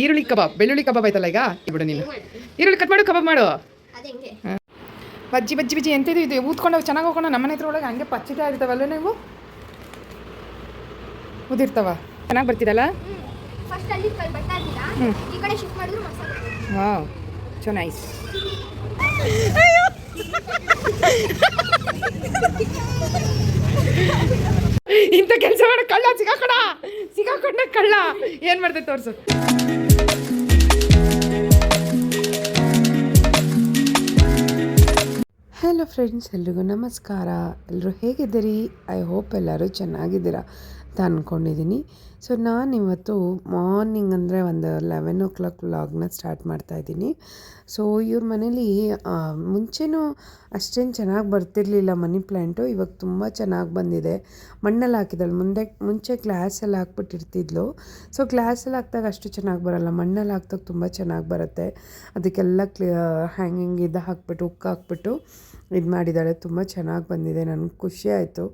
ಈರುಳ್ಳಿ ಕಬಾಬ್ ಬೆಳ್ಳುಳ್ಳಿ ಕಬಾಬ್ ಆಯ್ತಲ್ಲ ಈಗ? ಬಿಡು ನೀನು. ಈರುಳ್ಳಿ ಕಟ್ ಮಾಡು ಕಬಾಬ್ ಮಾಡು. ಬಜ್ಜಿ ಬಜ್ಜಿ ಬಜ್ಜಿ ಎಂತಿದು ಇದು? ಊದ್ಕೊಂಡು ಚೆನ್ನಾಗಿ ಹೋಗೋಣ ನಮ್ಮನೆ ಹತ್ರ ಒಳಗೆ ಹಂಗೆ ಪಚ್ಚಿತಾ ಇರ್ತಾವಲ್ಲ ನೀವು? ಊದಿರ್ತಾವ ಚೆನ್ನಾಗಿ ಬರ್ತಿರಲ್ಲ ವಾವ್. ಚೋ ನೈಸ್ ಇಂಥ ಕೆಲಸ ಮಾಡ ಕಳ್ಳ ಸಿಗಾಕಡ ಸಿಗಾಕೊಂಡ ಕಳ್ಳ. ಏನು ಮಾಡ್ತೈತೆ ತೋರಿಸು. ಹಲೋ ಫ್ರೆಂಡ್ಸ್, ಎಲ್ರಿಗೂ ನಮಸ್ಕಾರ. ಎಲ್ಲರೂ ಹೇಗಿದ್ದೀರಿ? ಐ ಹೋಪ್ ಎಲ್ಲರೂ ಚೆನ್ನಾಗಿದ್ದೀರಾ ಅಂತ ಅಂದ್ಕೊಂಡಿದ್ದೀನಿ ಸೊ ನಾನು ಇವತ್ತು ಮಾರ್ನಿಂಗ್ ಅಂದರೆ ಒಂದು ಲೆವೆನ್ ಓ ಕ್ಲಾಕ್ ವ್ಲಾಗ್ನ ಸ್ಟಾರ್ಟ್ ಮಾಡ್ತಾಯಿದ್ದೀನಿ ಸೊ, ಇವ್ರ ಮನೇಲಿ ಮುಂಚೆನೂ ಅಷ್ಟೇನು ಚೆನ್ನಾಗಿ ಬರ್ತಿರ್ಲಿಲ್ಲ ಮನಿ ಪ್ಲ್ಯಾಂಟು ಇವಾಗ ತುಂಬ ಚೆನ್ನಾಗಿ ಬಂದಿದೆ. ಮಣ್ಣಲ್ಲಿ ಹಾಕಿದಳು ಮುಂದೆ, ಮುಂಚೆ ಗ್ಲಾಸಲ್ಲಿ ಹಾಕ್ಬಿಟ್ಟಿರ್ತಿದ್ಲು. ಸೊ ಗ್ಲಾಸಲ್ಲಿ ಹಾಕಿದಾಗ ಅಷ್ಟು ಚೆನ್ನಾಗಿ ಬರೋಲ್ಲ. ಮಣ್ಣಲ್ಲಿ ಹಾಕ್ದಾಗ ತುಂಬ ಚೆನ್ನಾಗಿ ಬರುತ್ತೆ. ಅದಕ್ಕೆಲ್ಲ ಕ್ಲಿ ಹ್ಯಾಂಗಿಂಗ್ ಇದು ಹಾಕ್ಬಿಟ್ಟು ಉಕ್ಕು ಹಾಕ್ಬಿಟ್ಟು ಇದು ಮಾಡಿದ್ದಾಳೆ. ತುಂಬ ಚೆನ್ನಾಗಿ ಬಂದಿದೆ. ನನಗೆ ಖುಷಿ ಆಯಿತು.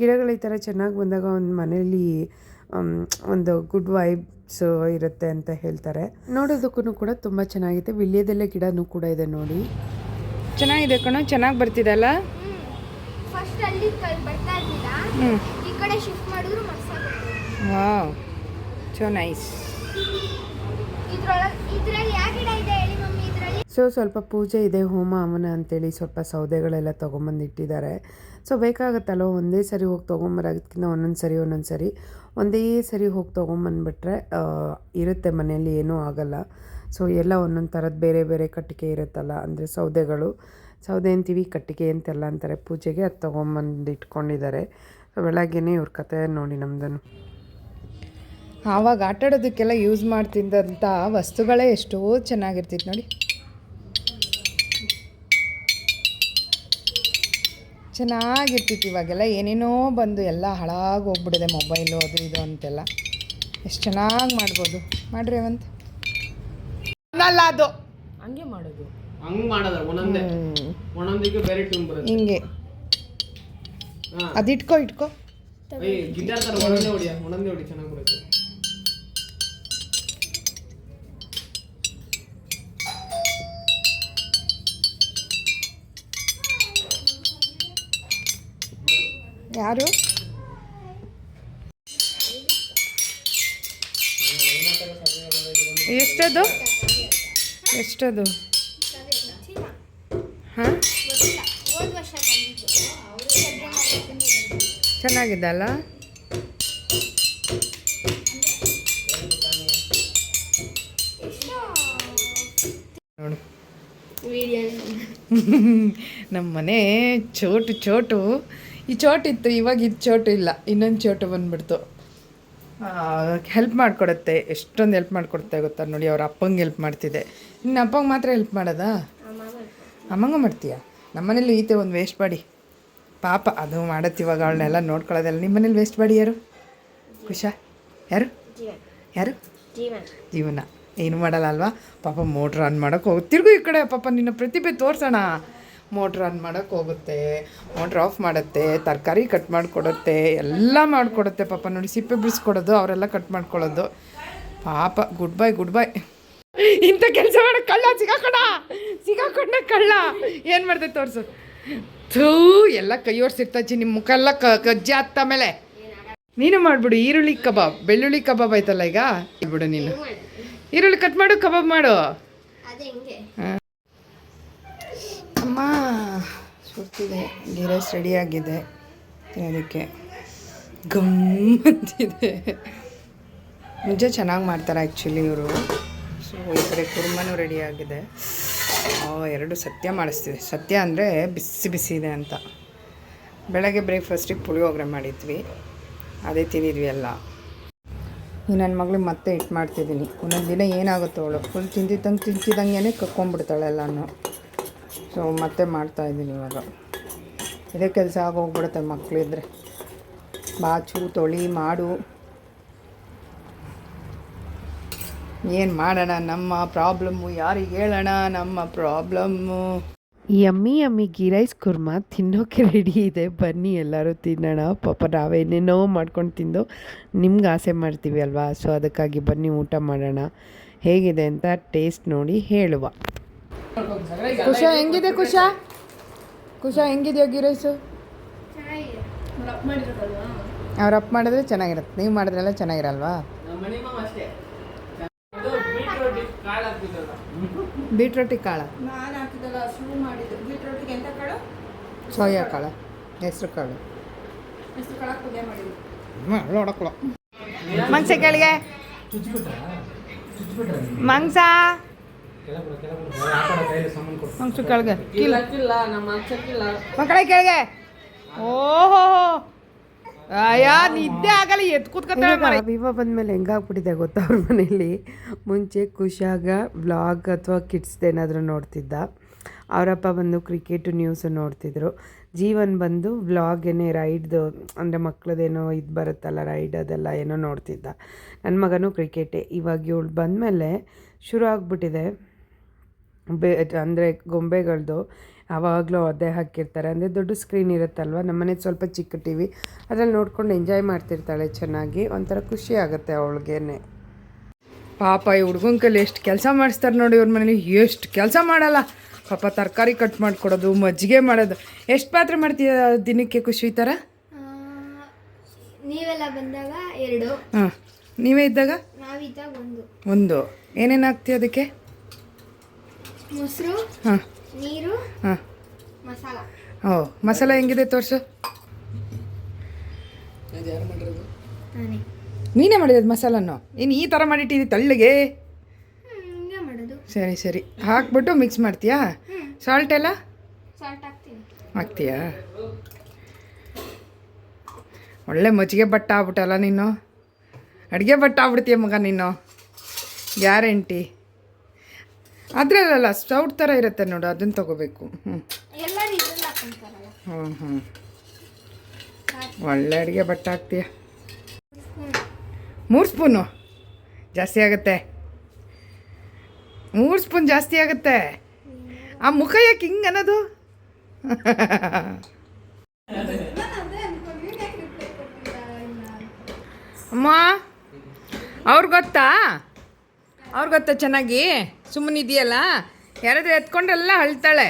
ಗಿಡಗಳು ಈ ಥರ ಚೆನ್ನಾಗಿ ಬಂದಾಗ ಒಂದು ಮನೇಲಿ ಒಂದು ಗುಡ್ ವೈಬ್ಸ್ ಇರುತ್ತೆ ಅಂತ ಹೇಳ್ತಾರೆ. ನೋಡೋದಕ್ಕೂ ಕೂಡ ತುಂಬ ಚೆನ್ನಾಗಿದೆ. ವಿಳ್ಯದಲ್ಲೇ ಗಿಡನೂ ಕೂಡ ಇದೆ ನೋಡಿ. ಚೆನ್ನಾಗಿದೆ ಕಣೋ. ಚೆನ್ನಾಗಿ ಬರ್ತಿದಲ್ಲ ಹ್ಞೂ ಅಲ್ಲಿ ನೈಸ್ ಬರ್ತಾ ಸೊ ಸ್ವಲ್ಪ ಪೂಜೆ ಇದೆ, ಹೋಮ ಹವನ ಅಂತೇಳಿ ಸ್ವಲ್ಪ ಸೌದೆಗಳೆಲ್ಲ ತೊಗೊಂಬಂದಿಟ್ಟಿದ್ದಾರೆ ಸೊ ಬೇಕಾಗುತ್ತಲ್ಲ ಒಂದೇ ಸರಿ ಹೋಗಿ ತೊಗೊಂಬರೋದಕ್ಕಿಂತ ಒಂದೊಂದು ಸರಿ ಒಂದೊಂದು ಸರಿ. ಒಂದೇ ಸರಿ ಹೋಗಿ ತೊಗೊಂಬಂದ್ಬಿಟ್ರೆ ಇರುತ್ತೆ, ಮನೆಯಲ್ಲಿ ಏನೂ ಆಗಲ್ಲ. ಸೊ ಎಲ್ಲ ಒಂದೊಂದು ಥರದ್ದು ಬೇರೆ ಬೇರೆ ಕಟ್ಟಿಗೆ ಇರುತ್ತಲ್ಲ, ಅಂದರೆ ಸೌದೆಗಳು. ಸೌದೆ ಅಂತೀವಿ, ಕಟ್ಟಿಗೆ ಅಂತೆಲ್ಲ ಅಂತಾರೆ ಪೂಜೆಗೆ, ಅದು ತೊಗೊಂಬಂದು ಇಟ್ಕೊಂಡಿದ್ದಾರೆ. ಸೊ ಬೆಳಗ್ಗೆನೆ ಇವ್ರ ಕತೆ ನೋಡಿ ನಮ್ದನ್ನು. ಆವಾಗ ಆಟಾಡೋದಕ್ಕೆಲ್ಲ ಯೂಸ್ ಮಾಡ್ತಿದ್ದಂಥ ವಸ್ತುಗಳೇ ಎಷ್ಟೋ ಚೆನ್ನಾಗಿರ್ತಿತ್ತು ನೋಡಿ. ಚೆನ್ನಾಗಿರ್ತಿತ್ತು ಇವಾಗೆಲ್ಲ. ಏನೇನೋ ಬಂದು ಎಲ್ಲ ಹಾಳಾಗಿ ಹೋಗ್ಬಿಡಿದೆ ಮೊಬೈಲು ಅದು ಇದು ಅಂತೆಲ್ಲ. ಎಷ್ಟು ಚೆನ್ನಾಗಿ ಮಾಡ್ಬೋದು. ಮಾಡ್ರಿ ಅವಂತ ಅಲ್ಲ ಅದು. ಹಂಗೆ ಮಾಡೋದು. ಹಂಗೆ ಮಾಡೋದು ಒಂದೊಂದೇ. ಒಂದೊಂದಿಗೆ ಬೇರೆ ಟ್ಯೂನ್ ಬರುತ್ತೆ. ಹಿಂಗೆ. ಅದು ಇಟ್ಕೋ. ಇಟ್ಕೋ ಗಿಟಾರ್ ತರ ಒಂದೊಂದೇ ಹೊಡಿಯ ಒಂದೊಂದೇ ಹೊಡಿ ಚೆನ್ನಾಗಿ ಬರುತ್ತೆ. ಯಾರು? ಎಷ್ಟದು? ಎಷ್ಟದು? ಹಾಂ? ಚೆನ್ನಾಗಿದ್ದಲ್ಲ ನೋಡು. ನಮ್ಮ ಮನೆ ಚೋಟು ಚೋಟು ಈ ಚೋಟ್ ಇತ್ತು, ಇವಾಗ ಇದು ಚೋಟು ಇಲ್ಲ, ಇನ್ನೊಂದು ಚೋಟು ಬಂದ್ಬಿಡ್ತು. ಹೆಲ್ಪ್ ಮಾಡಿಕೊಡುತ್ತೆ, ಎಷ್ಟೊಂದು ಹೆಲ್ಪ್ ಮಾಡಿಕೊಡುತ್ತೆ ಗೊತ್ತಾ ನೋಡಿ, ಅವ್ರ ಅಪ್ಪಂಗೆ ಹೆಲ್ಪ್ ಮಾಡ್ತಿದ್ದೆ ನಿನ್ನ ಅಪ್ಪಂಗೆ ಮಾತ್ರ ಹೆಲ್ಪ್ ಮಾಡೋದಾ? ಅಮ್ಮಂಗೂ ಮಾಡ್ತೀಯಾ? ನಮ್ಮನೇಲಿ ಈತೆ ಒಂದು ವೇಸ್ಟ್ ಮಾಡಿ ಪಾಪ, ಅದು ಮಾಡತ್ತೆ ಇವಾಗ, ಅವಳನ್ನೆಲ್ಲ ನೋಡ್ಕೊಳ್ಳೋದಲ್ಲ ನಿಮ್ಮ ಮನೇಲಿ ವೇಸ್ಟ್ ಮಾಡಿ ಯಾರು? ಖುಷಾ ಯಾರು? ಯಾರು? ಜೀವನ್. ಏನು ಮಾಡಲ್ಲ ಅಲ್ವಾ? ಪಾಪ ಮೋಟ್ರ್ ಆನ್ ಮಾಡೋಕೆ ಹೋಗಿ ತಿರುಗು ಈ ಕಡೆ ಪಾಪ ನಿನ್ನ ಪ್ರತಿಭೆ ತೋರ್ಸೋಣ. ಮೋಟ್ರ್ ಆನ್ ಮಾಡೋಕೆ ಹೋಗುತ್ತೆ ಮೋಟ್ರ್ ಆಫ್ ಮಾಡುತ್ತೆ ತರಕಾರಿ ಕಟ್ ಮಾಡಿಕೊಡುತ್ತೆ ಎಲ್ಲ ಮಾಡಿಕೊಡುತ್ತೆ ಪಾಪ ನೋಡಿ ಸಿಪ್ಪೆ ಬಿಡಿಸ್ಕೊಡೋದು ಅವರೆಲ್ಲ ಕಟ್ ಮಾಡ್ಕೊಳ್ಳೋದು. ಪಾಪ ಗುಡ್ ಬೈ ಗುಡ್ ಬೈ ಇಂಥ ಕೆಲಸ ಮಾಡೋ ಕಳ್ಳ ಸಿಗಾಕೊಂಡ ಸಿಗಾಕೊಂಡ ಕಳ್ಳ. ಏನು ಮಾಡಿದೆ ತೋರಿಸು. ಥೂ ಎಲ್ಲ ಕೈ ಓಡಿಸಿರ್ತಾಚಿ ನಿಮ್ಮ ಮುಖ ಎಲ್ಲ ಕ ಕಜ್ಜಿ ಹತ್ತ ಮೇಲೆ. ನೀನು ಮಾಡಿಬಿಡು ಈರುಳ್ಳಿ ಕಬಾಬ್ ಬೆಳ್ಳುಳ್ಳಿ ಕಬಾಬ್ ಆಯ್ತಲ್ಲ ಈಗ? ಬಿಡು ನೀನು. ಈರುಳ್ಳಿ ಕಟ್ ಮಾಡು ಕಬಾಬ್ ಮಾಡು. ಹಾಂ. ಅಮ್ಮ ಸುಡ್ತಿದೆ ಗೀ ರೈಸ್ ರೆಡಿಯಾಗಿದೆ ಅದಕ್ಕೆ ಗಮ್ ಅಂತಿದೆ. ನಿಜ ಚೆನ್ನಾಗಿ ಮಾಡ್ತಾರೆ ಆ್ಯಕ್ಚುಲಿ ಇವರು. ಸೊ ಈ ಕಡೆ ಕುರ್ಮನೂ ರೆಡಿಯಾಗಿದೆ ಎರಡು ಸತ್ಯ ಮಾಡಿಸ್ತಿದೆ ಸತ್ಯ ಅಂದರೆ ಬಿಸಿ ಬಿಸಿ ಇದೆ ಅಂತ. ಬೆಳಗ್ಗೆ ಬ್ರೇಕ್ಫಾಸ್ಟಿಗೆ ಪುಳಿಯೋಗರೆ ಮಾಡಿದ್ವಿ. ಅದೇ ತಿಂದಿದ್ವಿ ಎಲ್ಲ. ಈ ನನ್ನ ಮಗಳಿಗೆ ಮತ್ತೆ ಇಟ್ಟು ಮಾಡ್ತಿದ್ದೀನಿ. ಒಂದೊಂದು ದಿನ ಏನಾಗುತ್ತೋ ಅವಳು. ಫುಲ್ ತಿಂದಿದ್ದಂಗೆ ತಿಂತಿದ್ದಂಗೆ ಕಕ್ಕೊಂಡ್ಬಿಡ್ತಾಳೆ ಎಲ್ಲನೂ. ಸೊ ಮತ್ತೆ ಮಾಡ್ತಾಯಿದ್ದೀನಿ ಇವಾಗ. ಇದೇ ಕೆಲಸ ಆಗೋಗ್ಬಿಡುತ್ತೆ ಮಕ್ಕಳಿದ್ರೆ ಬಾಚು ತೊಳಿ, ಮಾಡು. ಏನು ಮಾಡೋಣ? ನಮ್ಮ ಪ್ರಾಬ್ಲಮ್ಮು ಯಾರಿಗೆ ಹೇಳೋಣ? ನಮ್ಮ problem yummy yummy ghee rice kurma ತಿನ್ನೋಕೆ ರೆಡಿ ಇದೆ. ಬನ್ನಿ, ಎಲ್ಲರೂ ತಿನ್ನೋಣ. ಪಾಪ ನಾವೇನೇನೋ ಮಾಡ್ಕೊಂಡು ತಿಂದು ನಿಮ್ಗೆ ಆಸೆ ಮಾಡ್ತೀವಿ ಅಲ್ವಾ? ಸೊ ಅದಕ್ಕಾಗಿ ಬನ್ನಿ, ಊಟ ಮಾಡೋಣ. ಹೇಗಿದೆ ಅಂತ ಟೇಸ್ಟ್ ನೋಡಿ ಹೇಳುವ. ಕುಶ ಹೆಂಗಿದೆ ಕುಶ? ಕುಶ ಹೆಂಗಿದೆಯೋ ಗೀ ಅವ್ರು ಅಪ್ ಮಾಡಿದ್ರೆ ಚೆನ್ನಾಗಿರುತ್ತೆ. ನೀವು ಮಾಡಿದ್ರೆಲ್ಲ ಚೆನ್ನಾಗಿರಲ್ವಾ? ಬೀಟ್ರೋಟ್ ಕಾಳು. ಸೋಯಾ ಕಾಳ. ಹೆಸ್ರು ಕಾಳು. ಹೆಸರು ಕಾಳು ಪಲ್ಯ ಮಾಡಿದ್ದು ನೋಡಕ್ಕಳ ಮಂಗ್ಸ ಕೆಳಗೆ. ಮಂಗ್ಸ! ಮಂಗ್ಸು ಕೆಳಗೆ. ಮಕ್ಕಳ ಕೆಳಗೆ. ಓಹೋ. ಅಯ್ಯಾ ನಿದ್ದೆ ಆಗಲ್ಲ ಎತ್ ಕೂತ್ಕೊತಾಳೆ ವಿವಾ ಬಂದಮೇಲೆ ಹೆಂಗಾಗ್ಬಿಟ್ಟಿದೆ ಗೊತ್ತಾ ಅವ್ರ ಮನೇಲಿ? ಮುಂಚೆ ಖುಷಿಯಾಗ ವ್ಲಾಗ್ ಅಥವಾ ಕಿಡ್ಸ್ದು ಏನಾದರೂ ನೋಡ್ತಿದ್ದ. ಅವರಪ್ಪ ಬಂದು ಕ್ರಿಕೆಟ್ ನ್ಯೂಸ್ ನೋಡ್ತಿದ್ರು. ಜೀವನ್ ಬಂದು ವ್ಲಾಗ್ ಏನೇ ರೈಡ್ದು ಅಂದರೆ ಮಕ್ಳದೇನೋ ಇದು ಬರುತ್ತಲ್ಲ ರೈಡ್ ಅದೆಲ್ಲ ಏನೋ ನೋಡ್ತಿದ್ದ. ನನ್ನ ಮಗನೂ ಕ್ರಿಕೆಟೇ ಇವಾಗ ಇವಳು ಬಂದಮೇಲೆ ಶುರು ಆಗ್ಬಿಟ್ಟಿದೆ. ಬೇ ಅಂದರೆ ಗೊಂಬೆಗಳದ್ದು ಯಾವಾಗಲೂ ಅದೇ ಹಾಕಿರ್ತಾರೆ. ಅಂದರೆ ದೊಡ್ಡ ಸ್ಕ್ರೀನ್ ಇರುತ್ತಲ್ವ? ನಮ್ಮನೇದು ಸ್ವಲ್ಪ ಚಿಕ್ಕ ಟಿ ವಿ ಅದ್ರಲ್ಲಿ ನೋಡ್ಕೊಂಡು ಎಂಜಾಯ್ ಮಾಡ್ತಿರ್ತಾಳೆ ಚೆನ್ನಾಗಿ. ಒಂಥರ ಖುಷಿ ಆಗುತ್ತೆ ಅವಳಿಗೇನೆ. ಪಾಪ ಈ ಹುಡ್ಗನ ಕೈಲಿ ಎಷ್ಟು ಕೆಲಸ ಮಾಡಿಸ್ತಾರೆ ನೋಡಿ ಇವ್ರ ಮನೇಲಿ. ಎಷ್ಟು ಕೆಲಸ ಮಾಡಲ್ಲ. ಪಾಪ ತರಕಾರಿ ಕಟ್ ಮಾಡಿಕೊಡೋದು ಮಜ್ಜಿಗೆ ಮಾಡೋದು. ಎಷ್ಟು ಪಾತ್ರೆ ಮಾಡ್ತೀಯ ದಿನಕ್ಕೆ ಖುಷಿ ಥರ? ನೀವೆಲ್ಲ ಬಂದಾಗ ಎರಡು. ಹಾಂ. ನೀವೇ ಇದ್ದಾಗ? ಒಂದು. ಏನೇನು ಹಾಕ್ತೀಯ ಅದಕ್ಕೆ? ಮೊಸರು ಹಾಂ. ನೀರು ಹಾಂ. ಮಸಾಲ. ಓ ಮಸಾಲ ಹೆಂಗಿದೆ ತೋರಿಸು. ನಾನೇ. ನೀನೇ ಮಾಡಿದ ಮಸಾಲನ್ನು? ಏನು ಈ ಥರ ಮಾಡಿಟ್ಟಿದ್ದಿ ತಳ್ಳಿಗೆ? ಹ್ಮ್, ಹಿಂಗೆ ಮಾಡೋದು. ಸರಿ ಸರಿ. ಹಾಕ್ಬಿಟ್ಟು ಮಿಕ್ಸ್ ಮಾಡ್ತೀಯಾ? ಸಾಲ್ಟ್ ಎಲ್ಲ? ಸಾಲ್ಟ್ ಹಾಕ್ತೀನಿ. ಹಾಕ್ತೀಯಾ? ಒಳ್ಳೆ ಮಜ್ಜಿಗೆ ಬಟ್ಟ ಆಗ್ಬಿಟ್ಟಲ್ಲ ನೀನು? ಅಡುಗೆ ಬಟ್ಟ ಆಗ್ಬಿಡ್ತೀಯ ಮಗ ನೀನು? ಗ್ಯಾರಂಟಿ. ಅದರಲ್ಲ ಸ್ಟೌಟ್ ಥರ ಇರುತ್ತೆ ನೋಡು ಅದನ್ನು ತಗೋಬೇಕು. ಹ್ಞೂ ಹ್ಞೂ ಹ್ಞೂ ಒಳ್ಳೆ ಅಡುಗೆ ಬಟ್ಟೆ ಹಾಕ್ತೀಯ? ಮೂರು ಸ್ಪೂನು. ಜಾಸ್ತಿ ಆಗುತ್ತೆ. ಮೂರು ಸ್ಪೂನ್ ಜಾಸ್ತಿ ಆಗುತ್ತೆ. ಆ ಮುಖ ಯಾಕೆ ಹಿಂಗೆ ಅನ್ನೋದು? ಅಮ್ಮ ಅವ್ರು ಗೊತ್ತಾ? ಅವ್ರು ಗೊತ್ತಾ ಚೆನ್ನಾಗಿ ಸುಮ್ಮನೆ ಇದೆಯಲ್ಲ? ಯಾರಾದ್ರೂ ಎತ್ಕೊಂಡೆಲ್ಲ ಅಳ್ತಾಳೆ.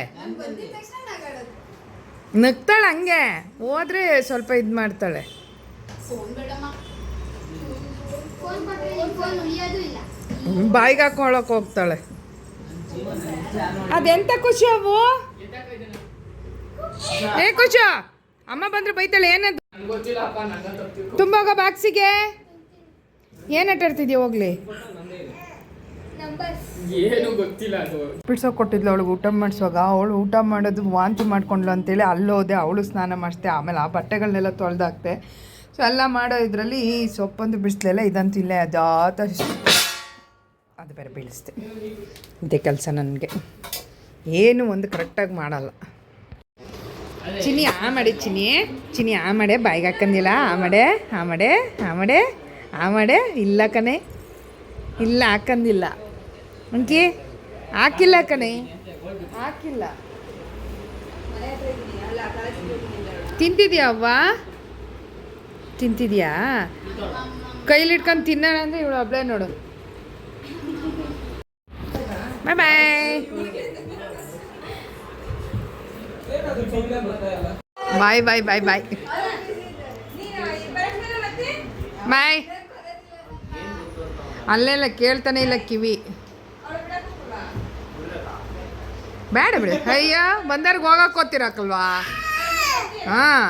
ನಗ್ತಾಳೆ ಹಂಗೆ. ಹೋದ್ರೆ ಸ್ವಲ್ಪ ಇದು ಮಾಡ್ತಾಳೆ. ಬಾಯಿಗೆ ಹಾಕೊಳಕ್ ಹೋಗ್ತಾಳೆ. ಅದೆಂತ ಖುಷಿ ಅವು? ಏ ಖುಷಿ? ಅಮ್ಮ ಬಂದ್ರೆ ಬೈತಾಳೆ ಏನದು? ತುಂಬ ಬಾಕ್ಸಿಗೆ? ಏನು ಆಟಾಡ್ತಿದ್ಯಾ ಹೋಗ್ಲಿ? ಏನು ಗೊತ್ತಿಲ್ಲ ಅದು ಬಿಡ್ಸೋಕೆ ಕೊಟ್ಟಿದ್ಲು ಅವಳಿಗೆ ಊಟ ಮಾಡಿಸುವಾಗ. ಅವಳು ಊಟ ಮಾಡೋದು ವಾಂತಿ ಮಾಡ್ಕೊಂಡ್ಲು ಅಂತೇಳಿ ಅಲ್ಲೋದೆ ಅವಳು ಸ್ನಾನ ಮಾಡಿಸ್ದೆ ಆಮೇಲೆ ಆ ಬಟ್ಟೆಗಳನ್ನೆಲ್ಲ ತೊಳೆದಾಕ್ತೆ ಸೊ ಎಲ್ಲ ಮಾಡೋ ಇದರಲ್ಲಿ ಈ ಸೊಪ್ಪಂದು ಬಿಡಿಸ್ಲಿಲ್ಲ ಇದಂತೂ ಇಲ್ಲೇ ಅದಾತ ಅದು ಬೇರೆ ಬೀಳಿಸ್ದೆ. ಇದೇ ಕೆಲಸ ನನಗೆ. ಏನು ಒಂದು ಕರೆಕ್ಟಾಗಿ ಮಾಡಲ್ಲ. ಚಿನಿ ಆ ಮಾಡೆ ಚಿನಿ ಚಿನಿ ಆ ಮಾಡೆ ಬಾಯಿಗೆ ಹಾಕಂದಿಲ್ಲ. ಆ ಮಾಡೆ ಆ ಮಾಡೆ ಆ ಮಾಡೆ ಆ ಮಾಡೆ. ಇಲ್ಲ ಕಣೆ. ಇಲ್ಲ ಹಾಕಂದಿಲ್ಲ. ಅಂಕಿ? ಹಾಕಿಲ್ಲ ಕಣೆ. ಹಾಕಿಲ್ಲ. ತಿಂತಿದ್ಯಾ ಅವ್ವ? ತಿಂತಿದ್ಯಾ? ಕೈಲಿಟ್ಕೊಂಡು ತಿನ್ನೋಣ ಅಂದ್ರೆ ಇವಳು ಒಬ್ಳೆ ನೋಡು. ಬಾಯ್ ಬಾಯ್ ಬಾಯ್ ಬಾಯ್ ಬಾಯ್ ಬಾಯ್ ಬಾಯ್ ಅಲ್ಲೆಲ್ಲ ಕೇಳ್ತಾನೆ ಇಲ್ಲ ಕಿವಿ. ಬೇಡ ಬಿಡಿ. ಅಯ್ಯ ಬಂದವ್ರಿಗೆ ಹೋಗಕ್ಕೆ ಹೋಗ್ತಿರಕ್ಕಲ್ವಾ ಹಾಂ.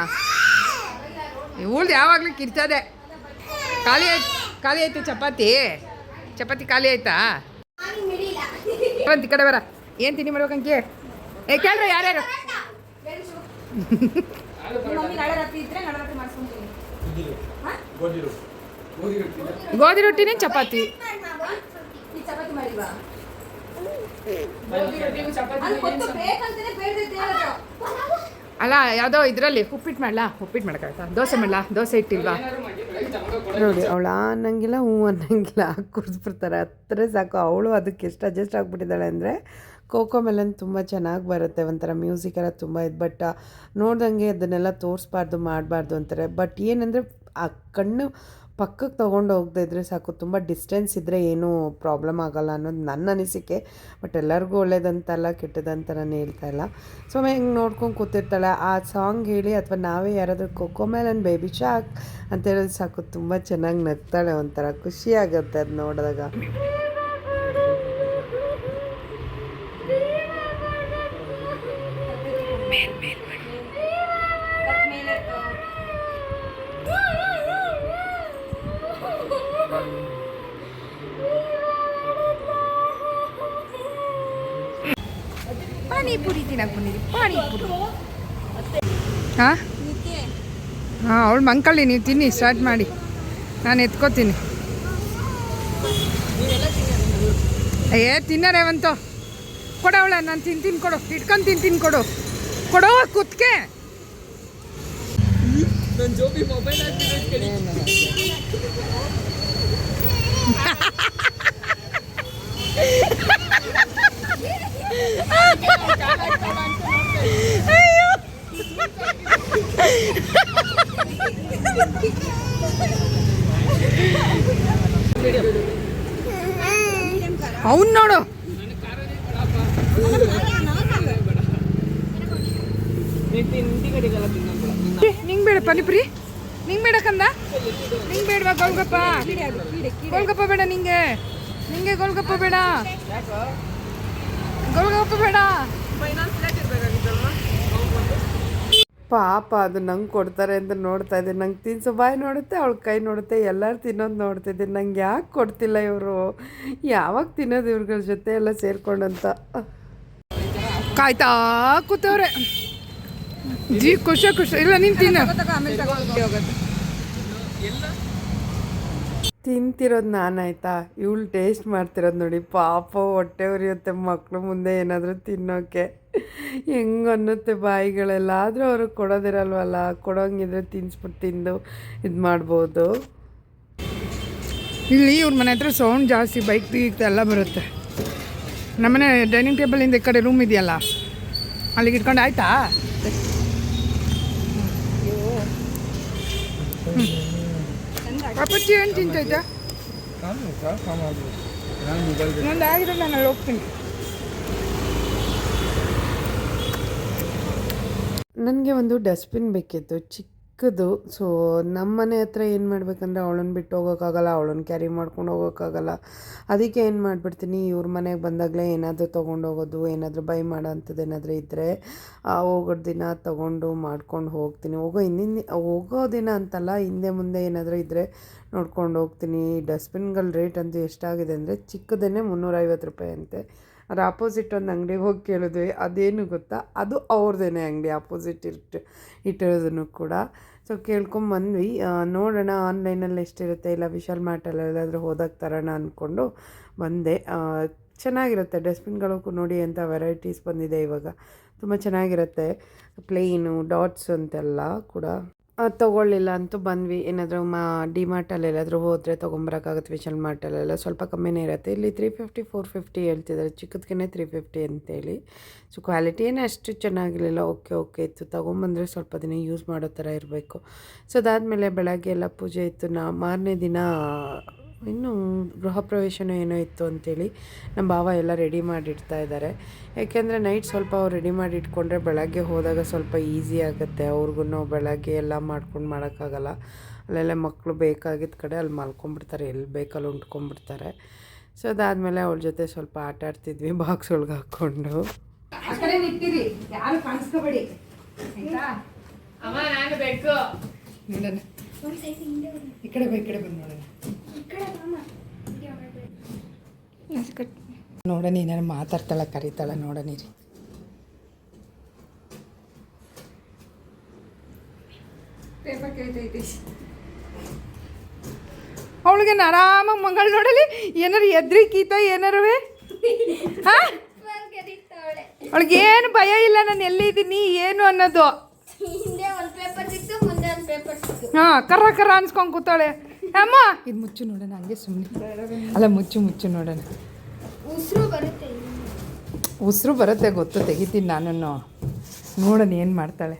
ಉಳ್ದು ಯಾವಾಗಲೂ ಕಿರ್ತದೆ ಖಾಲಿ ಆಯ್ತು ಖಾಲಿ ಆಯ್ತು ಚಪಾತಿ. ಚಪಾತಿ ಖಾಲಿ ಆಯ್ತಾ? ಬಂತು ಈ ಕಡೆ ಬರ. ಏನು ತಿಂಡಿ ಮಾಡ್ಬೇಕಂಕಿ ಏ ಕೇಳ್ರಿ ಯಾರ್ಯಾರು? ಗೋಧಿ ರೊಟ್ಟಿನೇ ಚಪಾತಿ. ಅಲ್ಲ ಯಾವುದೋ ಇದರಲ್ಲಿ, ಉಪ್ಪಿಟ್ಟು ಮಾಡಲಾ? ಉಪ್ಪಿಟ್ಟು ಮಾಡೋಕ್ಕಾಗತ್ತಾ ದೋಸೆ ಮಾಡಲಾ? ದೋಸೆ ಇಟ್ಟಿಲ್ವಾ? ನೋಡಿ, ಅವಳು ಅನ್ನಂಗಿಲ್ಲ ಹ್ಞೂ ಅನ್ನಂಗಿಲ್ಲ. ಕುಡಿಸ್ಬಿಡ್ತಾರೆ ಹತ್ರ ಸಾಕು. ಅವಳು ಅದಕ್ಕೆ ಎಷ್ಟು ಅಡ್ಜಸ್ಟ್ ಆಗಿಬಿಟ್ಟಿದ್ದಾಳೆ ಅಂದರೆ ಕೋಕೋ ಮೆಲನ್ ತುಂಬ ಚೆನ್ನಾಗಿ ಬರುತ್ತೆ. ಒಂಥರ ಮ್ಯೂಸಿಕ್ ಎಲ್ಲ ತುಂಬ ಇದು. ಬಟ್ ನೋಡ್ದಂಗೆ ಅದನ್ನೆಲ್ಲ ತೋರಿಸ್ಬಾರ್ದು, ಮಾಡಬಾರ್ದು ಅಂತಾರೆ. ಬಟ್ ಏನಂದರೆ, ಆ ಕಣ್ಣು ಪಕ್ಕಕ್ಕೆ ತೊಗೊಂಡು ಹೋಗದೇ ಇದ್ದರೆ ಸಾಕು, ತುಂಬ ಡಿಸ್ಟೆನ್ಸ್ ಇದ್ದರೆ ಏನೂ ಪ್ರಾಬ್ಲಮ್ ಆಗೋಲ್ಲ ಅನ್ನೋದು ನನ್ನ ಅನಿಸಿಕೆ. ಬಟ್ ಎಲ್ಲರಿಗೂ ಒಳ್ಳೇದಂತಲ್ಲ, ಕೆಟ್ಟದಂತ ನಾನು ಹೇಳ್ತಾ ಇಲ್ಲ. ಸೊ ಹೆಂಗೆ ನೋಡ್ಕೊಂಡು ಕೂತಿರ್ತಾಳೆ, ಆ ಸಾಂಗ್ ಹೇಳಿ ಅಥವಾ ನಾವೇ ಯಾರಾದರೂ ಕೊಕ್ಕೋ ಮೇಲೆ ನನ್ನ ಬೇಬಿ ಶಾಕ್ ಅಂತ ಹೇಳೋದು ಸಾಕು, ತುಂಬ ಚೆನ್ನಾಗಿ ನಗ್ತಾಳೆ ಒಂಥರ ಖುಷಿಯಾಗುತ್ತೆ ಅದು ನೋಡಿದಾಗ. ಪಾನಿಪುರಿ ತಿನ್ನಕ್ಕೆ ಬಂದಿದ್ದೀವಿ ಪಾನಿಪುರಿ. ಹಾಂ? ಹಾಂ ಅವಳು ಮಂಕಳ್ಳಿ ನೀವು ತಿನ್ನಿ ಸ್ಟಾರ್ಟ್ ಮಾಡಿ. ನಾನು ಎತ್ಕೋತೀನಿ. ಏ ತಿನ್ನರೆ ಅವಂತು ಕೊಡವಳ ನಾನು ತಿಂತೀನಿ ಕೊಡು. ಇಟ್ಕೊಂಡು ತಿಂತೀನಿ ಕೊಡು. ಕೊಡೋ ಕುತ್ಕೆ. ಅವ್ನು ನೋಡು. ನಿಂಗ್ ಬೇಡ ಪನಿಪ್ರಿ ನಿಂಗ್ ಬೇಡ ಕಂದ. ನಿಂಗ್ ಬೇಡವಾ ಗೋಲ್ಗಪ್ಪ? ಗೋಲ್ಗಪ್ಪ ಬೇಡ ನಿಂಗೆ. ನಿಂಗೆ ಗೋಲ್ಗಪ್ಪ ಬೇಡ. ಗೋಲ್ಗಪ್ಪ ಬೇಡ. ಪಾಪ ಅದು ನಂಗೆ ಕೊಡ್ತಾರೆ ಅಂತ ನೋಡ್ತಾ ಇದ್ದೀನಿ. ನಂಗೆ ತಿನ್ಸು ಬಾಯಿ ನೋಡುತ್ತೆ, ಅವಳ ಕೈ ನೋಡುತ್ತೆ, ಎಲ್ಲರೂ ತಿನ್ನೋದು ನೋಡ್ತಿದ್ದೀನಿ ನಂಗೆ ಯಾಕೆ ಕೊಡ್ತಿಲ್ಲ ಇವರು? ಯಾವಾಗ ತಿನ್ನೋದು ಇವ್ರಗಳ ಜೊತೆ ಎಲ್ಲ ಸೇರ್ಕೊಂಡಂತ. ಕಾಯ್ತಾ ಕೂತವ್ರೆ. ಜೀ, ಖುಷಿ ಖುಷಿ. ಇಲ್ಲ, ನೀನು ತಿನ್ನು. ತಿಂತಿರೋದು ನಾನಾಯ್ತಾ ಇವಳು ಟೇಸ್ಟ್ ಮಾಡ್ತಿರೋದು ನೋಡಿ. ಪಾಪ ಹೊಟ್ಟೆ ಉರಿಯುತ್ತೆ ಮಕ್ಕಳು ಮುಂದೆ ಏನಾದರೂ ತಿನ್ನೋಕ್ಕೆ ಹೆಂಗೆ ಅನ್ನುತ್ತೆ ಬಾಯಿಗಳೆಲ್ಲ. ಆದರೂ ಅವ್ರಿಗೆ ಕೊಡೋದಿರಲ್ವಲ್ಲ? ಕೊಡೋಂಗಿದ್ರೆ ತಿನ್ಸ್ಬಿಟ್ಟು ತಿಂದು ಇದು ಮಾಡ್ಬೋದು. ಇಲ್ಲಿ ಇವ್ರ ಮನೆ ಹತ್ರ ಸೌಂಡ್ ಜಾಸ್ತಿ, ಬೈಕ್ ಗೀಕ್ ಎಲ್ಲ ಬರುತ್ತೆ. ನಮ್ಮನೆ ಡೈನಿಂಗ್ ಟೇಬಲಿಂದ ಈ ಕಡೆ ರೂಮ್ ಇದೆಯಲ್ಲ? ಅಲ್ಲಿಗೆ ಇಟ್ಕೊಂಡು ಆಯ್ತಾ? ಆಗಿದ್ರೆ ನಾನು ಅಲ್ಲಿ ಹೋಗ್ತೀನಿ. ನನಗೆ ಒಂದು ಡಸ್ಟ್ಬಿನ್ ಬೇಕಿತ್ತು ಚಿಕ್ಕದು ಸೊ ನಮ್ಮ ಮನೆ ಹತ್ರ ಏನು ಮಾಡಬೇಕಂದ್ರೆ ಅವಳನ್ನ ಬಿಟ್ಟು ಹೋಗೋಕ್ಕಾಗಲ್ಲ ಅವಳನ್ನ ಕ್ಯಾರಿ ಮಾಡ್ಕೊಂಡು ಹೋಗೋಕ್ಕಾಗಲ್ಲ ಅದಕ್ಕೆ ಏನು ಮಾಡಿಬಿಡ್ತೀನಿ, ಇವ್ರ ಮನೆಗೆ ಬಂದಾಗಲೇ ಏನಾದರೂ ತೊಗೊಂಡು ಹೋಗೋದು, ಏನಾದರೂ ಬೈ ಮಾಡೋ ಅಂಥದ್ದು ಏನಾದರೂ ಇದ್ದರೆ ಹೋಗೋ ದಿನ ತೊಗೊಂಡು ಮಾಡ್ಕೊಂಡು ಹೋಗ್ತೀನಿ. ಹೋಗೋ ಹಿಂದಿನ ಹೋಗೋ ದಿನ ಅಂತಲ್ಲ, ಹಿಂದೆ ಮುಂದೆ ಏನಾದರೂ ಇದ್ದರೆ ನೋಡ್ಕೊಂಡು ಹೋಗ್ತೀನಿ. ಡಸ್ಟ್ಬಿನ್ಗಳ ರೇಟ್ ಅಂತೂ ಎಷ್ಟಾಗಿದೆ ಅಂದರೆ ಚಿಕ್ಕದೇನೆ ಮುನ್ನೂರೈವತ್ತು ರೂಪಾಯಿ ಅಂತೆ. ಅದ್ರ ಆಪೋಸಿಟ್ ಒಂದು ಅಂಗಡಿಗೆ ಹೋಗಿ ಕೇಳಿದ್ವಿ, ಅದೇನು ಗೊತ್ತಾ? ಅದು ಅವ್ರದ್ದೇನೆ ಅಂಗಡಿ ಆಪೋಸಿಟ್ ಇಟ್ಟು ಇಟ್ಟಿರೋದನ್ನು ಕೂಡ. ಸೊ ಕೇಳ್ಕೊಂಬಂದ್ವಿ. ನೋಡೋಣ ಆನ್ಲೈನಲ್ಲಿ ಎಷ್ಟಿರುತ್ತೆ. ಇಲ್ಲ, ವಿಶಾಲ್ ಎಲ್ಲಾದರೂ ಹೋದಾಗ ತರೋಣ ಅಂದ್ಕೊಂಡು ಬಂದೆ. ಚೆನ್ನಾಗಿರುತ್ತೆ. ಡಸ್ಟ್ಬಿನ್ಗಳು ನೋಡಿ ಅಂತ ವೆರೈಟೀಸ್ ಬಂದಿದೆ ಇವಾಗ. ತುಂಬ ಚೆನ್ನಾಗಿರುತ್ತೆ. ಪ್ಲೇನು, ಡಾಟ್ಸ್ ಅಂತೆಲ್ಲ ಕೂಡ. ತೊಗೊಳ್ಳಿಲ್ಲ ಅಂತೂ ಬಂದ್ವಿ. ಏನಾದರೂ ಮಾ ಡಿ ಮಾರ್ಟಲ್ಲಿ ಎಲ್ಲಾದರೂ ಹೋದರೆ ತೊಗೊಂಬರೋಕ್ಕಾಗುತ್ತೆ ವಿಶಾಲ್ ಮಾರ್ಟಲ್ಲೆಲ್ಲ ಸ್ವಲ್ಪ ಕಮ್ಮಿನೇ ಇರುತ್ತೆ. ಇಲ್ಲಿ ತ್ರೀ ಫಿಫ್ಟಿ ಫೋರ್ ಫಿಫ್ಟಿ ಹೇಳ್ತಿದ್ದಾರೆ ಚಿಕ್ಕದಕ್ಕೆ ತ್ರೀ ಫಿಫ್ಟಿ ಅಂತೇಳಿ. ಸೊ ಕ್ವಾಲಿಟಿ ಏನೇ ಅಷ್ಟು ಚೆನ್ನಾಗಿರಲಿಲ್ಲ. ಓಕೆ ಓಕೆ ಇತ್ತು. ತೊಗೊಂಬಂದರೆ ಸ್ವಲ್ಪ ದಿನ ಯೂಸ್ ಮಾಡೋ ಥರ ಇರಬೇಕು. ಸೊ ಅದಾದಮೇಲೆ ಬೆಳಗ್ಗೆ ಎಲ್ಲ ಪೂಜೆ ಇತ್ತು. ನಾ ಮಾರನೇ ದಿನ ಇನ್ನು ಗೃಹ ಪ್ರವೇಶನ ಏನೋ ಇತ್ತು ಅಂತೇಳಿ ನಮ್ಮ ಭಾವ ಎಲ್ಲ ರೆಡಿ ಮಾಡಿಡ್ತಾ ಇದ್ದಾರೆ ಯಾಕೆಂದರೆ ನೈಟ್ ಸ್ವಲ್ಪ ಅವ್ರು ರೆಡಿ ಮಾಡಿ ಇಟ್ಕೊಂಡ್ರೆ ಬೆಳಗ್ಗೆ ಹೋದಾಗ ಸ್ವಲ್ಪ ಈಸಿ ಆಗುತ್ತೆ. ಅವ್ರಿಗೂ ಬೆಳಗ್ಗೆ ಎಲ್ಲ ಮಾಡ್ಕೊಂಡು ಮಾಡೋಕ್ಕಾಗಲ್ಲ. ಅಲ್ಲೆಲ್ಲ ಮಕ್ಕಳು ಬೇಕಾಗಿದ್ದ ಕಡೆ ಅಲ್ಲಿ ಮಲ್ಕೊಂಬಿಡ್ತಾರೆ ಎಲ್ಲಿ ಬೇಕಲ್ಲಿ ಉಂಟ್ಕೊಂಡ್ಬಿಡ್ತಾರೆ. ಸೊ ಅದಾದಮೇಲೆ ಅವಳ ಜೊತೆ ಸ್ವಲ್ಪ ಆಟ ಆಡ್ತಿದ್ವಿ ಬಾಕ್ಸ್ ಒಳಗೆ ಹಾಕ್ಕೊಂಡು. ಈ ಕಡೆ ಬಾ ಈ ಕಡೆ ಬಂದು ನೋಡೋಣ. ನೋಡೋಣ ಏನಾರು ಮಾತಾಡ್ತಾಳ ಕರೀತಾಳೆ ನೋಡೋಣ ರೀ. ಅವಳಿಗೆ ಆರಾಮಾಗಿ ಮಂಗಳ ನೋಡಲಿ ಏನಾರು ಎದ್ರಿ ಕೀತ ಏನಾರುವೆ? ಕರೀತಾವಳೆ ಅವಳಿಗೆ ಏನು ಭಯ ಇಲ್ಲ ನಾನು ಎಲ್ಲಿದ್ದೀನಿ ಏನು ಅನ್ನೋದು? ಹಾಂ ಕರ್ರ ಕರ್ರ ಅನ್ಸ್ಕೊಂಡು ಕೂತಾಳೆ. ಅಮ್ಮ. ಇದು ಮುಚ್ಚು ನೋಡೋಣ ಹಂಗೆ ಸುಮ್ಮನೆ ಅಲ್ಲ ಮುಚ್ಚು ಮುಚ್ಚು ನೋಡೋಣ. ಉಸಿರು ಬರುತ್ತೆ ಉಸಿರು ಬರುತ್ತೆ ಗೊತ್ತು ತೆಗಿತೀನಿ ನಾನು ನೋಡೋಣ ಏನು ಮಾಡ್ತಾಳೆ.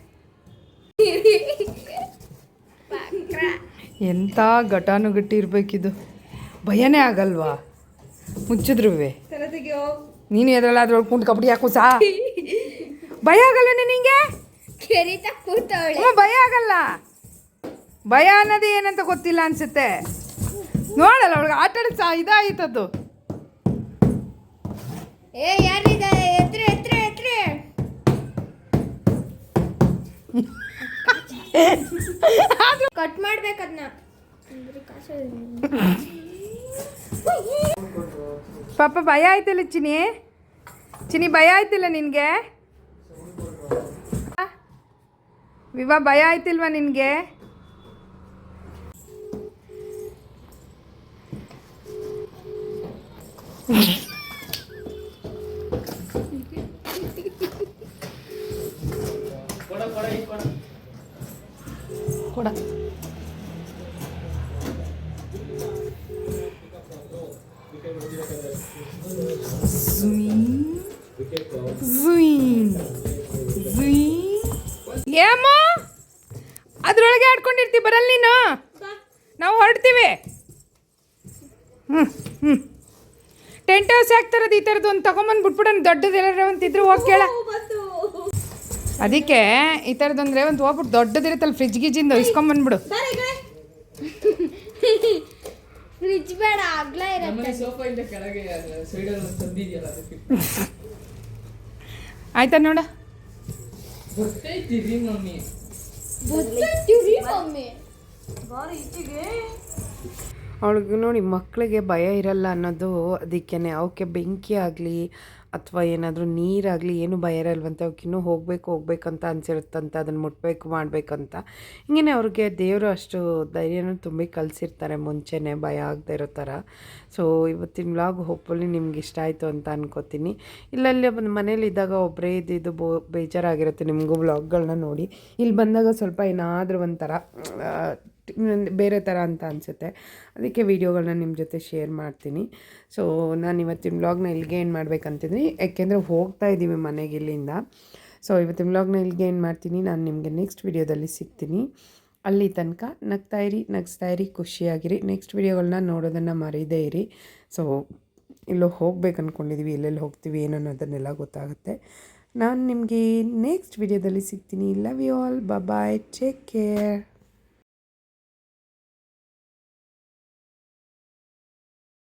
ಎಂಥ ಘಟಾನುಘಟಿ ಇರಬೇಕಿದು. ಭಯನೇ ಆಗಲ್ವಾ? ಮುಚ್ಚಿದ್ರುವೆ ನೀನು ತೆಗಿಯೋ ನೀನು ಎದ್ರಲ್ಲಾದ್ರೊಳಗೆ ಕುಂಟು ಕಬಡ್ಡಿ ಹಾಕು ಸಾ. ಭಯ ಆಗಲ್ಲ ನಿನಗೆ ಭಯ ಆಗಲ್ಲ. ಭಯ ಅನ್ನೋದು ಏನಂತ ಗೊತ್ತಿಲ್ಲ ಅನ್ಸುತ್ತೆ. ನೋಡಲ್ಲ ಅವಳಿಗೆ ಆಟ ಆಡಿದ ಸಹ ಇದಾಯಿತದ್ದು. ಏ ಎತ್ರ ಎತ್ರ ಎತ್ರ ಕಟ್ ಮಾಡ್ಬೇಕದ್ನ ಪಾಪ ಭಯ ಆಯ್ತಲ್ಲ ಚಿನಿ ಚಿನಿ ಭಯ ಆಯ್ತಿಲ್ಲ ನಿನಗೆ? ವಿವಾ ಭಯ ಆಯ್ತಿಲ್ವಾ ನಿನಗೆ? ಕೊಡ. ಏಮೋ ಅದ್ರೊಳಗೆ ಆಡ್ಕೊಂಡಿರ್ತೀವಿ ಬರಲ್ಲ ನೀನು? ನಾವು ಹೊರಡ್ತೀವಿ. ಹ್ಞೂ ಹ್ಞೂ ಟೆಂಟ್ ಹೌಸ್ ಹಾಕ್ತಾರದು ಈ ಥರದ್ದು ಒಂದು ತೊಗೊಂಬಂದು ಬಿಟ್ಬಿಡೋಣ ದೊಡ್ಡದೆಲ್ಲ ಅಂತಿದ್ರು ಹೋಗಿ ಕೇಳ. ಅದಕ್ಕೆ ಈ ಥರದಂದ್ರೆ ಒಂದು ಹೋಗ್ಬಿಟ್ಟು ದೊಡ್ಡದಿರುತ್ತಲ್ಲ ಫ್ರಿಜ್ ಗಿಜಿಂದ ಇಸ್ಕೊಂಬಂದ್ಬಿಡು. ಫ್ರಿಜ್ ಬೇಡ ಅಗ್ಲ ಆಯ್ತಾ ನೋಡ. ಅವಳಿಗೆ ನೋಡಿ ಮಕ್ಕಳಿಗೆ ಭಯ ಇರಲ್ಲ ಅನ್ನೋದು ಅದಕ್ಕೆ ಅವಕ್ಕೆ ಬೆಂಕಿ ಆಗಲಿ ಅಥವಾ ಏನಾದರೂ ನೀರಾಗಲಿ ಏನು ಭಯ ಇರಲ್ವಂತೆ. ಅವಕ್ಕೆ ಇನ್ನೂ ಹೋಗಬೇಕು ಹೋಗ್ಬೇಕಂತ ಅನಿಸಿರುತ್ತಂತೆ. ಅದನ್ನು ಮುಟ್ಬೇಕು, ಮಾಡಬೇಕಂತ. ಹಿಂಗೇ ಅವ್ರಿಗೆ ದೇವರು ಅಷ್ಟು ಧೈರ್ಯನೂ ತುಂಬಿ ಕಲಿಸಿರ್ತಾರೆ ಮುಂಚೆನೇ. ಭಯ ಆಗದೆ ಇರೋ ಥರ. ಸೊ ಇವತ್ತಿನ ವ್ಲಾಗ್ ಹೋಪ್ಫುಲಿ ನಿಮ್ಗೆ ಇಷ್ಟ ಆಯಿತು ಅಂತ ಅನ್ಕೋತೀನಿ. ಇಲ್ಲಲ್ಲಿ ಒಂದು ಮನೇಲಿ ಇದ್ದಾಗ ಒಬ್ಬರೇ ಇದ್ದಿದ್ದು ಬೋ, ಬೇಜಾರಾಗಿರುತ್ತೆ. ನಿಮಗೂ ವ್ಲಾಗ್ಗಳನ್ನ ನೋಡಿ. ಇಲ್ಲಿ ಬಂದಾಗ ಸ್ವಲ್ಪ ಏನಾದರೂ ಒಂಥರ ಬೇರೆ ಥರ ಅಂತ ಅನಿಸುತ್ತೆ. ಅದಕ್ಕೆ ವೀಡಿಯೋಗಳನ್ನ ನಿಮ್ಮ ಜೊತೆ ಶೇರ್ ಮಾಡ್ತೀನಿ. ಸೊ ನಾನು ಇವತ್ತಿನ ವ್ಲಾಗ್ನ ಇಲ್ಲಿಗೆ ಏನು ಮಾಡ್ಬೇಕಂತಿದ್ದೀನಿ ಯಾಕೆಂದರೆ ಹೋಗ್ತಾ ಇದ್ದೀವಿ ಮನೆಗೆ ಇಲ್ಲಿಂದ. ಸೊ ಇವತ್ತಿನ ವ್ಲಾಗ್ನ ಇಲ್ಲಿಗೆ ಏನು ಮಾಡ್ತೀನಿ, ನಾನು ನಿಮಗೆ ನೆಕ್ಸ್ಟ್ ವೀಡಿಯೋದಲ್ಲಿ ಸಿಗ್ತೀನಿ. ಅಲ್ಲಿ ತನಕ ನಗ್ತಾ ಇರಿ, ನಗಿಸ್ತಾ ಇರಿ, ಖುಷಿಯಾಗಿರಿ. ನೆಕ್ಸ್ಟ್ ವೀಡಿಯೋಗಳನ್ನ ನೋಡೋದನ್ನು ಮರೀದೇ ಇರಿ. ಸೊ ಇಲ್ಲೋ ಹೋಗ್ಬೇಕು ಅಂದ್ಕೊಂಡಿದ್ದೀವಿ ಎಲ್ಲೆಲ್ಲಿ ಹೋಗ್ತೀವಿ, ಏನು ಅನ್ನೋದನ್ನೆಲ್ಲ ಗೊತ್ತಾಗುತ್ತೆ. ನಾನು ನಿಮಗೆ ನೆಕ್ಸ್ಟ್ ವೀಡಿಯೋದಲ್ಲಿ ಸಿಗ್ತೀನಿ. Love you all bye take care